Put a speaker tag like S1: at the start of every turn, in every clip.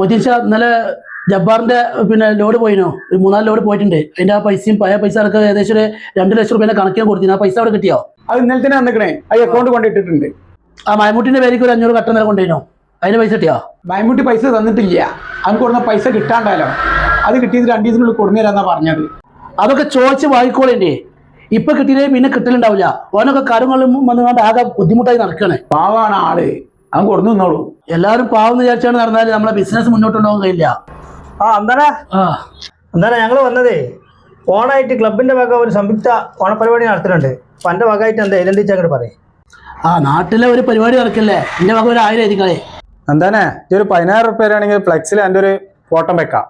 S1: നല്ല ഇന്നലെ ജബ്ബാറിന്റെ പിന്നെ ലോഡ് പോയിനോ? ഒരു മൂന്നാൽ ലോഡ് പോയിട്ടുണ്ട്. അതിന്റെ ആ പൈസയും പഴയ പൈസ അടക്കം ഏകദേശം ഒരു രണ്ട് ലക്ഷം റുപ്യേനെ കണക്കാൻ കൊടുത്തിന്. ആ പൈസ അവിടെ കിട്ടിയോ?
S2: അത് ഇന്നലെ തന്നെ വന്നിക്കണേ. അത് അക്കൗണ്ട് കൊണ്ടിട്ടിട്ടുണ്ട്.
S1: ആ മൈമുട്ടിന്റെ പേരിക്ക് ഒരു അഞ്ഞൂറ് കട്ടം നില കൊണ്ടുപോയിനോ അതിന് പൈസ കിട്ടിയോ?
S2: മൈമുട്ടി പൈസ തന്നിട്ടില്ല. അവൻ കൊടുക്കുന്ന പൈസ കിട്ടാണ്ടല്ലോ. അത് കിട്ടിയത് രണ്ടു ദിവസത്തിനുള്ളിൽ കൊടുന്നു തരാന്നാ പറഞ്ഞത്.
S1: അതൊക്കെ ചോദിച്ച് വാങ്ങിക്കോളേണ്ടേ ഇപ്പൊ കിട്ടിയില്ലേ പിന്നെ കിട്ടലുണ്ടാവില്ല. ഓനൊക്കെ കാര്യങ്ങളും വന്നുകൊണ്ട് ആകെ ബുദ്ധിമുട്ടായി നടക്കണേ.
S2: പാവാണ് ആൾ. അവൻ കൊടുന്നു നിന്നോളൂ.
S1: എല്ലാവരും പാവം വിചാരിച്ചാണ് നടന്നാൽ നമ്മളെ ബിസിനസ് മുന്നോട്ട് കൊണ്ടുപോകാൻ കഴിയില്ല
S3: ആ എന്താണ്
S1: ആ.
S3: എന്താണ് ഞങ്ങൾ വന്നതേ. ഓണായിട്ട് ക്ലബിന്റെ വക ഒരു സംയുക്ത ഓണപരിപാടി നടത്തുന്നുണ്ട് അപ്പൊ എന്റെ വകായിട്ട് എന്താ ഏജന്റ് അങ്ങോട്ട് പറയും.
S1: ആ നാട്ടിലെ ഒരു പരിപാടി നടക്കല്ലേ? എന്റെ വക ഒരു ആയിരം എഴുതിക്കളെ.
S2: എന്താണേ ഈ ഒരു പതിനായിരം റുപ്യ ആണെങ്കിൽ ഫ്ലെക്സിൽ എന്റെ ഒരു ഫോട്ടോ വെക്കാം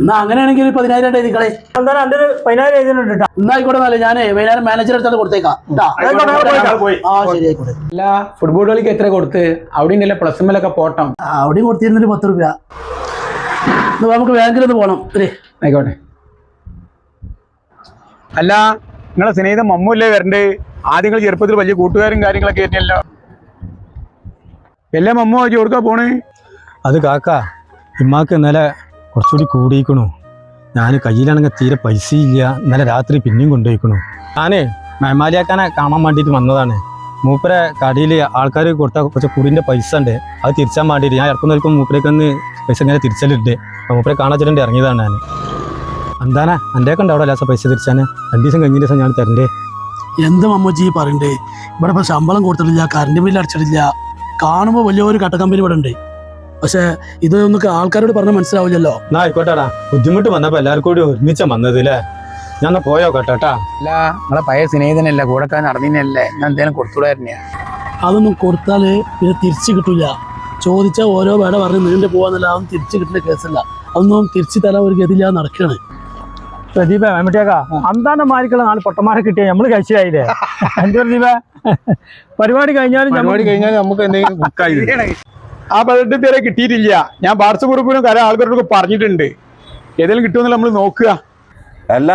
S1: എന്നാ അങ്ങനെയാണെങ്കിൽ പതിനായിരം എഴുതിക്കളെ
S3: അതിന്റെ പതിനായിരം എഴുതിയിട്ടുണ്ട്
S1: എന്നാ ആയിക്കോട്ടെ നല്ല ഞാൻ വൈകുന്നേരം മാനേജർ അടുത്താണ് കൊടുത്തേക്കാം. ട്ടാ. ആ ശരി ആയിക്കോട്ടെ.
S2: അല്ല ഫുട്ബോൾ കളിക്ക് എത്ര കൊടുത്ത് അവിടെ ഉണ്ടല്ലേ പ്ലസ് എമ്മിലൊക്കെ പോട്ടം.
S1: അവിടെയും കൊടുത്തിരുന്നൊരു പത്ത് രൂപ നമുക്ക് ബാങ്കിൽ ഒന്ന് പോകണം അല്ലേ
S2: ആയിക്കോട്ടെ. അല്ല നിങ്ങളെ സ്നേഹിതം മമ്മൂല്ലേ വരണ്ട്? ആദ്യങ്ങൾ ചെറുപ്പത്തിൽ വലിയ കൂട്ടുകാരും കാര്യങ്ങളൊക്കെ ആയിരുന്നല്ലോ. എല്ലാം മമ്മു ചോദിക്കാ കൊടുക്കാ പോണേ.
S4: അത് കാക്ക ഇമ്മാക്ക് ഇന്നലെ കുറച്ചുകൂടി കൂടിയിക്കണു ഞാൻ കയ്യിലാണെങ്കിൽ തീരെ പൈസ ഇല്ല. ഇന്നലെ രാത്രി പിന്നെയും കൊണ്ടുപോയിക്കണു. ഞാനേ മേമാലിയാക്കാനെ കാണാൻ വേണ്ടിയിട്ട് വന്നതാണ്. മൂപ്പരെ കടയിൽ ആൾക്കാർ കൊടുത്ത കുറച്ച് കുടിന്റെ പൈസ ഉണ്ട്. അത് തിരിച്ചാൻ വേണ്ടിയിട്ട് ഞാൻ ഇറക്കുന്നവർക്കും മൂപ്പരേക്ക് ഒന്ന് പൈസ ഇങ്ങനെ തിരിച്ചലുണ്ട്. അപ്പോൾ മൂപ്പരെ കാണാച്ചിട്ടുണ്ട് ഇറങ്ങിയതാണ് ഞാൻ എന്താനാ എന്റെ ഒക്കെ ഉണ്ടാവിടെ ലാസ പൈസ തിരിച്ചാൻ രണ്ട് ദിവസം കഴിഞ്ഞ ദിവസം ഞാൻ തരണ്ടേ.
S1: എന്ത് മമ്മൂജി പറയണ്ടേ? ഇവിടെ ഇപ്പം ശമ്പളം കൊടുത്തിട്ടില്ല കറണ്ട് ബില്ല് അടച്ചിട്ടില്ല. കാണുമ്പോൾ വലിയൊരു കട്ട കമ്പനി ഇവിടെ ഉണ്ട്. പക്ഷെ ഇതൊന്നും ആൾക്കാരോട് പറഞ്ഞ മനസ്സിലാവില്ലല്ലോ.
S4: എന്നാ ആയിക്കോട്ടെടാ. ബുദ്ധിമുട്ട് വന്നപ്പോ എല്ലാവർക്കും കൂടി ഒരുമിച്ച വന്നതില്ലേ ഞാൻ പോയോ കേട്ടോട്ടാ?
S2: അല്ല നിങ്ങളെ പഴയ സ്നേഹിതനല്ല കൂടെ നടന്നതിനല്ലേ ഞാൻ എന്തേലും കൊടുത്തുകൂടായിരുന്നേ
S1: അതൊന്നും കൊടുത്താൽ പിന്നെ തിരിച്ചു കിട്ടൂല. ചോദിച്ച ഓരോ വേട പറഞ്ഞ് നീണ്ടു പോവാന്നല്ല അതൊന്നും തിരിച്ചു കിട്ടുന്ന കേസല്ല. അതൊന്നും തിരിച്ചു തരാൻ ഒരു ഗതിയില്ലാതെ നടക്കുകയാണ്
S3: പ്രദീപ വേമ്പറ്റേക്ക അന്താന്റെ മാരിക്കുള്ള നാല് പൊട്ടന്മാരെ കിട്ടിയ നമ്മൾ കഴിച്ചിലായില്ലേ എന്താ പ്രദീപ? പരിപാടി കഴിഞ്ഞാലും
S2: പരിപാടി കഴിഞ്ഞാൽ നമുക്ക് എന്തെങ്കിലും ബുക്കായി ആ പതിനെട്ട് പേരെ കിട്ടിയിട്ടില്ല. ഞാൻ വാട്സപ്പ് ഗ്രൂപ്പിലും കര ആൾക്കാരോടൊക്കെ പറഞ്ഞിട്ടുണ്ട്. ഏതെങ്കിലും കിട്ടുമെന്ന് നമ്മൾ നോക്കുക.
S5: അല്ല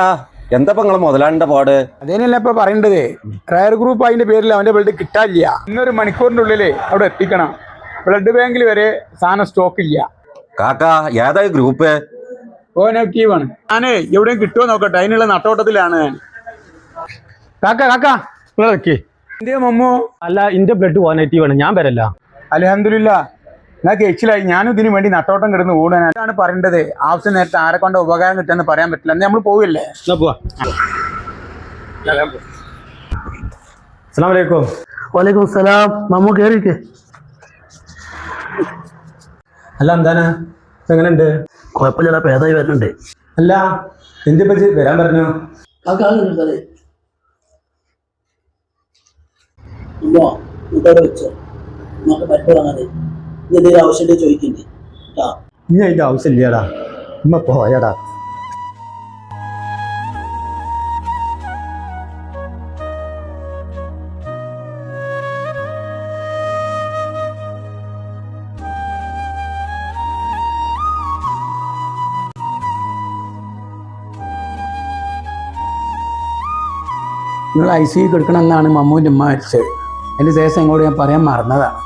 S5: എന്താ നിങ്ങളെ മുതലാളിന്റെ പാട്?
S2: അതേനല്ല ഇപ്പൊ പറയേണ്ടത്. റയർ ഗ്രൂപ്പ് അതിന്റെ പേരിൽ അവന്റെ ബ്ലഡ് കിട്ടാനില്ല. ഇന്നൊരു മണിക്കൂറിന്റെ ഉള്ളിൽ അവിടെ എത്തിക്കണം. ബ്ലഡ് ബാങ്കിൽ വരെ സാധനം സ്റ്റോക്ക് ഇല്ല.
S5: കാക്ക ഏതായ ഗ്രൂപ്പ്
S2: ഓ നെഗറ്റീവാണ് ഞാനേ എവിടെയും കിട്ടുമോ നോക്കട്ടെ. അതിനുള്ള നട്ടോട്ടത്തിലാണ് ഞാൻ. കാക്ക കാക്ക ഇവിടെ വെക്കേ എന്തേ മമ്മോ?
S4: അല്ല ഇന്റെ ബ്ലഡ് പോകാൻ നെഗറ്റീവ് ആണ് ഞാൻ വരല്ല.
S2: അലഹമില്ല ഞാൻ കഴിച്ചിലായി ഞാനും ഇതിനു വേണ്ടി നട്ടോട്ടം കിടന്ന് ഓടാനാണ് അതാണ് പറയേണ്ടത്. ആവശ്യം നേരത്തെ ആരെ കൊണ്ട് ഉപകാരം കിട്ടുമെന്ന് പറയാൻ പറ്റില്ല. നമ്മൾ പോവില്ലേ?
S4: എന്നാ പോവാ. അസ്സാം വലൈക്കും
S1: സലാം മമ്മു കേറിക്ക്.
S4: അല്ല എന്താണ്? എങ്ങനെയുണ്ട്?
S1: കുഴപ്പമില്ല പേതായി വരുന്നുണ്ട്.
S4: അല്ല എന്ത് പറ്റി വരാൻ പറഞ്ഞു?
S1: ആ കാലം എടുത്താലേ ഉമ്മോ ഇതോടെ വെച്ചോ നമുക്ക് മരുന്ന് വാങ്ങാതെ ഇനി എന്തെങ്കിലും ആവശ്യമുണ്ടെങ്കിൽ ചോദിക്കണ്ടേ കേട്ടാ
S4: ഇനി അതിന്റെ ആവശ്യമില്ലടാ. ഉമ്മ പോയടാ.
S2: നിങ്ങൾ ഐ സി കിടക്കണമെന്നാണ് മമ്മൂന്റെ ഉമ്മ മരിച്ചത് അതിന്റെ ശേഷം ഇങ്ങോട്ട് ഞാൻ പറയാൻ മറന്നതാണ്.